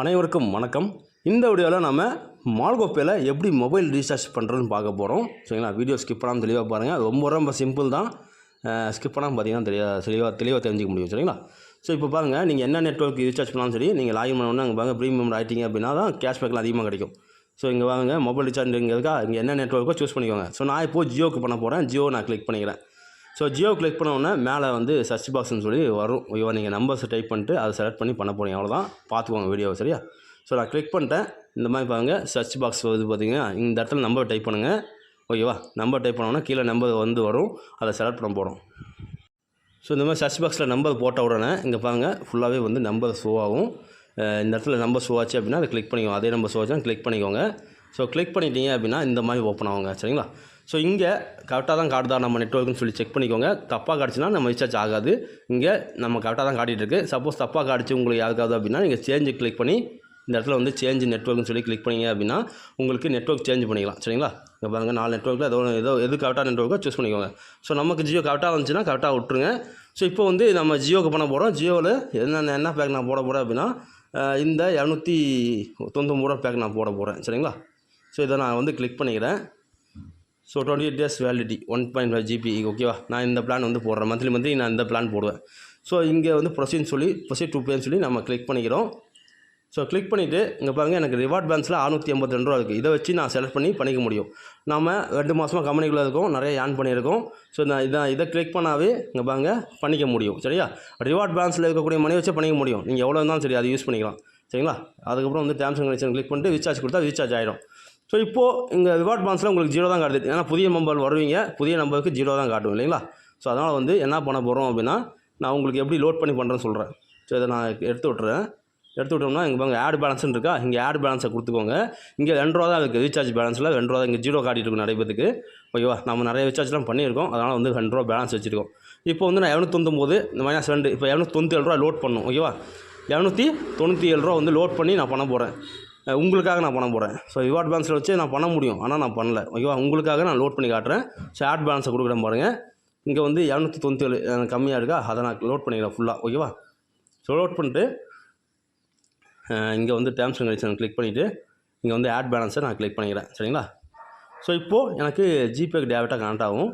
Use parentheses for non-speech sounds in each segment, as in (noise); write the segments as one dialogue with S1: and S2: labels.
S1: அனைவருக்கும் வணக்கம். இந்த வீடியோவில் நம்ம மால்கோப்பையில் எப்படி மொபைல் ரீசார்ஜ் பண்ணுறதுன்னு பார்க்க போகிறோம் சரிங்களா? வீடியோ ஸ்கிப் பண்ணாமல் தெளிவாக பாருங்கள் ரொம்ப ரொம்ப சிம்பிள் தான். ஸ்கிப் பண்ணாமல் பார்த்தீங்கன்னா தெளிவாக தெளிவாக தெளிவாக தெரிஞ்சுக்க முடியும். சரிங்களா? ஸோ இப்போ பாருங்கள் நீங்கள் என்ன நெட்ஒர்க் ரீசார்ஜ் பண்ணாலும் சரி நீங்கள் லாகின் பண்ணணும்னா அங்கே பாருங்கள் ப்ரீமியம் ஆகிட்டீங்க அப்படின்னா தான் கேஷ்பேக்கில் அதிகமாக கிடைக்கும். ஸோ இங்கே வாங்க. மொபைல் ரீசார்ஜ்ங்கிறதுக்காக இங்கே என்ன நெட்ஒர்க்கோ சூஸ் பண்ணிக்கோங்க. ஸோ நான் இப்போது ஜியோக்கு பண்ண போகிறேன் ஜியோ நான் கிளிக் பண்ணிக்கிறேன். ஸோ ஜியோ கிளிக் பண்ண உடனே மேலே வந்து சர்ச் பாக்ஸ்னு சொல்லி வரும். ஐயோ நீங்கள் நம்பர்ஸை டைப் பண்ணிட்டு அதை செலக்ட் பண்ணி பண்ண போகிறீங்க அவ்வளோதான் பார்த்துக்கோங்க வீடியோ சரியா? ஸோ நான் கிளிக் பண்ணிட்டேன். இந்த மாதிரி பாருங்க. சர்ச் பாக்ஸ் வந்து பார்த்தீங்கன்னா இந்த இடத்துல நம்பர் டைப் பண்ணுங்கள் ஓகேவா நம்பர் டைப் பண்ணோன்னா கீழே நம்பர் வந்து வரும். அதை செலக்ட் பண்ண போகிறோம் ஸோ இந்த மாதிரி சர்ச் பாக்ஸில் நம்பர் போட்ட உடனே இங்கே பாருங்கள் ஃபுல்லாகவே வந்து நம்பர் ஷோ ஆகும். இந்த இடத்துல நம்பர் ஷோ ஆச்சு அப்படின்னா அதை கிளிக் பண்ணிக்கோங்க. அதே நம்பர் ஷோ ஆச்சுன்னா கிளிக் பண்ணிக்கோங்க. ஸோ கிளிக் பண்ணிட்டீங்க அப்படின்னா இந்த மாதிரி ஓப்பன் ஆகுங்க. சரிங்களா? ஸோ இங்கே கரெக்டாக தான் காட்டுதா நம்ம நெட்ஒர்க்குன்னு சொல்லி செக் பண்ணிக்கோங்க. தப்பாக காட்டுச்சுன்னா நம்ம ரீசார்ஜ் ஆகாது. இங்கே நம்ம கரெக்டாக தான் காட்டிகிட்டு இருக்கு சப்போஸ் தப்பாக காட்டுச்சு உங்களுக்கு யாருக்காவது அப்படின்னா நீங்கள் சேஞ்சு கிளிக் பண்ணி இந்த இடத்துல வந்து சேஞ்ச் நெட்ஒர்க்னு சொல்லி கிளிக் பண்ணீங்க அப்படின்னா உங்களுக்கு நெட்ஒர்க் சேஞ்ச் பண்ணிக்கலாம். சரிங்களா? இங்கே பாருங்கள் நாலு நெட்ஒர்க்கில் ஏதோ ஏதோ எது கரெக்டாக நெட்ஒர்க்கோ சூஸ் பண்ணிக்கோங்க. ஸோ நமக்கு ஜியோ கரெக்டாக வந்துச்சுன்னா கரெக்டாக விட்டுருங்க. ஸோ இப்போ வந்து நம்ம ஜியோக்கு பண்ண போகிறோம் ஜியோவில் என்னென்ன என்ன பேக் நான் போட போகிறேன் அப்படின்னா இந்த இரநூத்தி தொண்ணூத்தொம்பது ரூபா பேக் நான் போட போகிறேன் சரிங்களா? ஸோ இதை நான் வந்து கிளிக் பண்ணிக்கிறேன். So twenty eight days validity one point five GB ஓகேவா நான் இந்த பிளான் வந்து போடுறேன். மந்த்லி மந்த்லி நான் இந்த பிளான் போடுவேன். ஸோ இங்கே வந்து ப்ரொசீட் சொல்லி ப்ரொசீட் டூ பேன்னு சொல்லி நம்ம கிளிக் பண்ணிக்கிறோம். ஸோ கிளிக் பண்ணிவிட்டு இங்கே பாருங்கள் எனக்கு ரிவார்ட் பேலன்ஸில் அறுநூற்றி எண்பத்தி ரெண்டு ரூபா இருக்குது இதை வச்சு நான் செலக்ட் பண்ணி பண்ணிக்க முடியும். நம்ம ரெண்டு மாதமாக கம்பெனிக்குள்ளே இருக்கோம் நிறைய ஏர்ன் பண்ணியிருக்கோம். ஸோ நான் இதை இதை கிளிக் பண்ணாவே இங்கே பாருங்க பண்ணிக்க முடியும். சரியா? ரிவார்ட் பேலன்ஸில் இருக்கக்கூடிய மணி வச்சு பண்ணிக்க முடியும். நீங்கள் எவ்வளோ இருந்தாலும் சரி அதை யூஸ் பண்ணிக்கலாம். சரிங்களா? அதுக்கப்புறம் வந்து டேம்ஸ் அண்ட் கண்டிஷன் கிளிக் பண்ணிட்டு ரீசார்ஜ் கொடுத்தா ரீசார்ஜ் ஆகிடும் ஸோ இப்போது இங்கே ரிவார்ட் பேலன்ஸில் உங்களுக்கு ஜீரோ தான் காட்டுது. ஏன்னா புதிய நம்பர் வருவீங்க. புதிய நம்பருக்கு ஜீரோ தான் காட்டும் இல்லைங்களா? ஸோ அதனால் வந்து என்ன பண்ண போகிறோம் அப்படின்னா நான் உங்களுக்கு எப்படி லோட் பண்ணி பண்ணுறேன்னு சொல்கிறேன் ஸோ இதை நான் எடுத்து விட்டுறேன். எடுத்து விட்டோம்னா இங்கே பாருங்க ஆட் பேலன்ஸ்னு இருக்கா? இங்கே ஆட் பேலன்ஸை கொடுத்துக்கோங்க. இங்கே ரெண்டு ரூபா தான் இருக்குது ரீசார்ஜ் பேலன்ஸில் ரெண்டு ரூபா இங்கே ஜீரோ காட்டிட்டு இருக்கும் ஓகேவா? நம்ம நிறைய ரீசார்ஜ்லாம் பண்ணியிருக்கோம். அதனால் வந்து ரெண்டு ரூபா பேலன்ஸ் வச்சுருக்கோம். இப்போ வந்து நான் இரநூத்தொம்பது இந்த மைனஸ் ரெண்டு இப்போ இரநூத்தி ஏழு ரூபா லோட் பண்ணும் ஓகேவா? இரநூத்தி தொண்ணூற்றி ஏழு ரூபா வந்து லோட் பண்ணி நான் பண்ண போகிறேன் உங்களுக்காக நான் பண்ண போகிறேன் ஸோ ரிவார்ட் பேலன்ஸில் வச்சு நான் பண்ண முடியும். ஆனால் நான் பண்ணல. ஓகேவா உங்களுக்காக நான் லோட் பண்ணி காட்டுறேன். ஸோ ஆட் பேலன்ஸை கொடுக்குறேன் பாருங்கள் இங்கே வந்து இரநூத்தி தொண்ணூற்றி ஏழு எனக்கு கம்மியாக இருக்கா? அதை நான் லோட் பண்ணிக்கிறேன் ஃபுல்லாக ஓகேவா ஸோ லோட் பண்ணிட்டு இங்கே வந்து டேர்ம்ஸ் அண்ட் கண்டிஷன் கிளிக் பண்ணிவிட்டு இங்கே வந்து ஆட் பேலன்ஸை நான் கிளிக் பண்ணிக்கிறேன். சரிங்களா? ஸோ இப்போது எனக்கு ஜிபேக்கு டேரெக்டாக கனெக்ட் ஆகும்.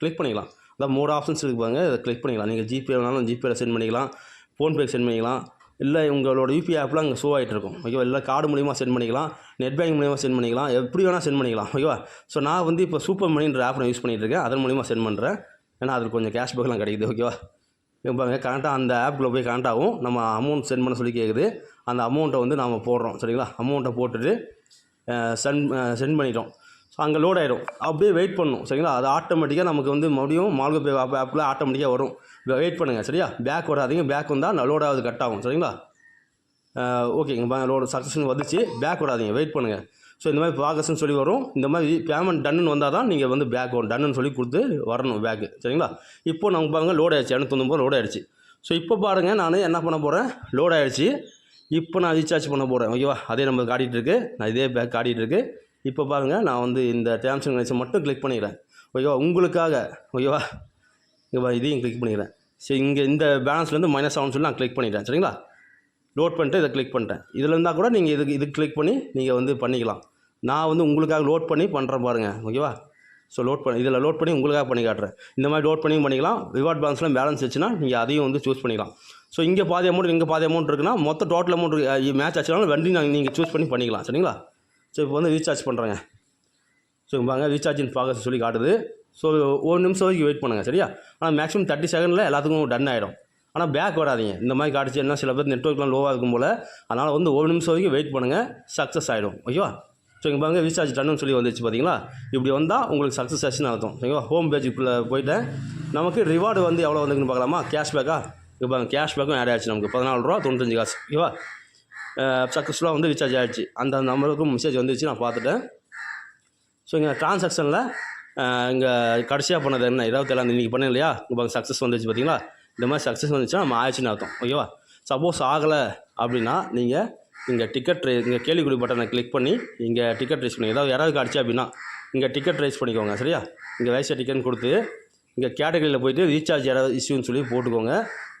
S1: கிளிக் பண்ணிக்கலாம். அதான் மூணு ஆப்ஷன்ஸ் இருக்கு பாருங்க. இதை கிளிக் பண்ணிக்கலாம். நீங்கள் ஜிபே வேணாலும் ஜிபேயில் சென்ட் பண்ணிக்கலாம். ஃபோன்பே சென்ட் பண்ணிக்கலாம். இல்லை உங்களோட யூபிஐ ஆப்லாம் அங்கே ஷோ ஆகிட்டு இருக்கும். ஓகேவா இல்லை கார்டு மூலியமாக சென்ட் பண்ணிக்கலாம். நெட் பேங்க் மூலியமாக சென்ட் பண்ணிக்கலாம். எப்படி வேணால் சென்ட் பண்ணிக்கலாம். ஓகேவா ஸோ நான் வந்து இப்போ சூப்பர் மணின்ற ஆப் நான் யூஸ் பண்ணிகிட்ருக்கேன் இருக்கேன். அதன் மூலியமாக சென்ட் பண்ணுறேன் ஏன்னா அதில் கொஞ்சம் கேஷ்பேக்லாம் கிடைக்குது. ஓகேவா இப்போ பாருங்க கரெக்டாக அந்த ஆப்பில் போய் கனெக்ட் ஆகும். நம்ம அமௌண்ட் சென்ட் பண்ண சொல்லி கேட்குது அந்த அமௌண்ட்டை வந்து நாம் போடுறோம். சரிங்களா? அமௌண்ட்டை போட்டுட்டு சென்ட் சென்ட் பண்ணிட்டோம். ஸோ அங்கே லோட் ஆகிடும் அப்படியே வெயிட் பண்ணும். சரிங்களா? அது ஆட்டோமேட்டிக்காக நமக்கு வந்து மறுபடியும் மால்கோ பே ஆப் ஆப்பில் ஆட்டோமேட்டிக்காக வரும். வெயிட் பண்ணுங்கள் சரியா? பேக் வராதீங்க. பேக் வந்தால் லோட் ஆகுது கட் ஆகும். சரிங்களா? ஓகேங்க லோடு சக்ஸஸ்னு வந்துச்சு. பேக் விடாதீங்க வெயிட் பண்ணுங்கள் ஸோ இந்த மாதிரி ப்ராகஸ்ன்னு சொல்லி வரும். இந்த மாதிரி பேமெண்ட் டன்னு வந்தால் தான் நீங்கள் வந்து பேக் வரும். டன்னு சொல்லி கொடுத்து வரணும் பேக்கு சரிங்களா? இப்போ நம்ம பாருங்க லோட் ஆயிடுச்சு. இரநூத்தொம்பது லோட் ஆயிடுச்சு. ஸோ இப்போ பாருங்கள் நான் என்ன பண்ண போகிறேன் லோட் ஆயிடுச்சு. இப்போ நான் ரீசார்ஜ் பண்ண போகிறேன் ஓகேவா அதே நம்ம காட்டிகிட்டு இருக்கு. நான் இதே பேக் காட்டிகிட்டு இருக்கு. இப்போ பாருங்கள் நான் வந்து இந்த டேர்ம்ஸ் அண்ட் கண்டிஷன் மட்டும் கிளிக் பண்ணிக்கிறேன். ஓகேவா? உங்களுக்காக ஓகேவா? இங்கே இதையும் கிளிக் பண்ணிக்கிறேன். சரி இங்கே இந்த பேலன்ஸ்லேருந்து மைனஸ் ஆகும்னு சொல்லி நான் கிளிக் பண்ணிக்கிறேன். சரிங்களா? லோட் பண்ணிட்டு இதை கிளிக் பண்ணிட்டேன். இதில் இருந்தால் கூட நீங்கள் இதுக்கு இது கிளிக் பண்ணி நீங்கள் வந்து பண்ணிக்கலாம். நான் வந்து உங்களுக்காக லோட் பண்ணி பண்ணுறேன் பாருங்கள் ஓகேவா? ஸோ லோட் பண்ணி இதில் லோட் பண்ணி உங்களுக்காக பண்ணி காட்டுறேன். இந்த மாதிரி லோட் பண்ணியும் பண்ணிக்கலாம். ரிவார்ட் பேலன்ஸ்லாம் பேலன்ஸ் வச்சுன்னா நீங்கள் அதையும் வந்து சூஸ் பண்ணிக்கலாம். ஸோ இங்கே பாதி அமௌண்ட் இங்கே பாதி அமௌண்ட் இருக்குன்னா மொத்த டோட்டல் அமௌண்ட் மேட்ச் ஆச்சுனாலும் ரெண்டையும் நாங்கள் நீங்கள் சூஸ் பண்ணி பண்ணிக்கலாம். சரிங்களா? ஸோ இப்போ வந்து ரீசார்ஜ் பண்ணுறேங்க ஸோ பாருங்க ரீசார்ஜ் இன் சொல்லி காட்டுது. ஸோ ஒரு நிமிஷம் வரைக்கும் வெயிட் பண்ணுங்கள் சரியா? ஆனால் மேக்ஸிமம் தேர்ட்டி செகண்டில் எல்லாத்துக்கும் டன் ஆகிடும் ஆனால் பேக் வராதிங்க. இந்த மாதிரி காட்டுச்சு என்ன சில பேர் நெட்ஒர்க்லாம் லோவாக இருக்கும் போல். அதனால் வந்து ஒரு நிமிஷம் வரைக்கும் வெயிட் பண்ணுங்கள் சக்ஸஸ் ஆகிடும் ஓகேவா ஸோ இங்கே பாருங்கள் ரீசார்ஜ் டன்னு சொல்லி வந்துச்சு பார்த்தீங்களா இப்படி வந்தால் உங்களுக்கு சக்ஸஸ் ஆச்சுன்னு அர்த்தம் ஓகேவா ஹோம் பேஜுக்குள்ளே போயிட்டேன். நமக்கு ரிவார்டு வந்து எவ்வளோ வந்துக்குன்னு பார்க்கலாமா? கேஷ்பேக்கா இப்போ கேஷ்பேக்கும் ஆட் ஆச்சு நமக்கு. பதினாலு ரூபா தொண்ணூத்தஞ்சு காசு. ஓகேவா சக்ஸஸ்ஃபுல்லாக வந்து ரீசார்ஜ் ஆகிடுச்சு அந்த நம்பருக்கும் மெசேஜ் வந்துச்சு நான் பார்த்துட்டேன். ஸோ இங்கே ட்ரான்சாக்ஷனில் இங்கே கடைசியாக பண்ணது என்ன? இருபத்தேழாம் தேதி நீங்கள் பண்ணேன் இல்லையா? இப்போ சக்ஸஸ் வந்துச்சு பார்த்தீங்களா இந்த மாதிரி சக்ஸஸ் வந்துச்சுன்னா நம்ம ஆயிடுச்சுன்னு அர்த்தம். ஓகேவா சப்போஸ் ஆகலை அப்படின்னா நீங்கள் இங்கே டிக்கெட் ரை இங்கே கேள்விக்குறி பட்டனை கிளிக் பண்ணி இங்கே டிக்கெட் ரைஸ் பண்ணி ஏதாவது யாராவது கிடச்சி அப்படின்னா இங்கே டிக்கெட் ரைஸ் பண்ணிக்கோங்க சரியா? இங்கே வயசு டிக்கெட் கொடுத்து இங்கே கேட்டகரியில் போயிட்டு ரீசார்ஜ் யாராவது இஷ்யூன்னு சொல்லி போட்டுக்கோங்க.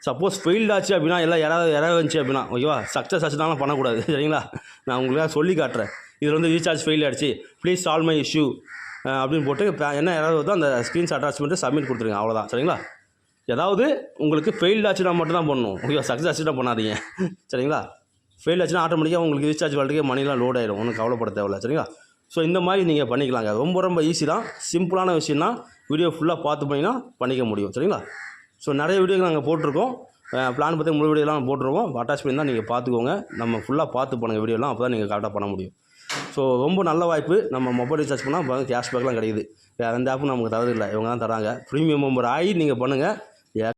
S1: சப்போஸ் ஃபெயில்ட் ஆச்சு அப்படின்னா எல்லாம் யாராவது யாராவது வந்துச்சு அப்படின்னா ஓகேவா? சக்ஸஸ் ஆச்சுனாலும் பண்ணக்கூடாது (laughs) சரிங்களா? நான் உங்களுக்காக சொல்லி காட்டுறேன். இதில் வந்து ரீசார்ஜ் ஃபெயில் ஆகிடுச்சு ப்ளீஸ் சால்வ் மை இஷ்யூ அப்படின்னு போட்டு என்ன யாராவது வருதோ அந்த ஸ்க்ரீன்ஸ் அட்டாச்மெண்ட்டு சப்மிட் கொடுத்துருங்க அவ்வளோதான் சரிங்களா? ஏதாவது உங்களுக்கு ஃபெயில்டு ஆச்சுன்னா மட்டும் தான் பண்ணணும். ஓகேவா? சக்ஸஸ் ஆச்சுன்னா பண்ணாதீங்க (laughs) சரிங்களா? ஃபெயில் ஆச்சுன்னா ஆட்டோமேட்டிக்காக உங்களுக்கு ரீசார்ஜ் வாழ்க்கை மணிலாம் லோட் ஆயிடும். ஒன்றும் கவலைப்பட தேவையில்ல சரிங்களா? ஸோ இந்த மாதிரி நீங்கள் பண்ணிக்கலாங்க. ரொம்ப ரொம்ப ஈஸி தான். சிம்பிளான விஷயம் தான் வீடியோ ஃபுல்லாக பார்த்து பண்ணிங்கன்னா பண்ணிக்க முடியும் சரிங்களா? ஸோ நிறைய வீடியோக்கு நாங்கள் போட்டிருக்கோம். பிளான் பற்றி முழு வீடியோலாம் போட்டிருக்கோம். அட்டாச் பண்ணி தான் நீங்கள் பார்த்துக்கோங்க. நம்ம ஃபுல்லாக பார்த்து பண்ணுங்கள் வீடியோலாம். அப்போ தான் நீங்கள் கரெக்டாக பண்ண முடியும். ஸோ ரொம்ப நல்ல வாய்ப்பு. நம்ம மொபைல் ரீசார்ஜ் பண்ணால் கேஷ்பேக்லாம் கிடைக்குது. வேறு எந்த ஆப்பும் நமக்கு தரதில்லை இவங்க தான் தராங்க ப்ரீமியம் மெம்பர் ஆகி நீங்கள் பண்ணுங்கள்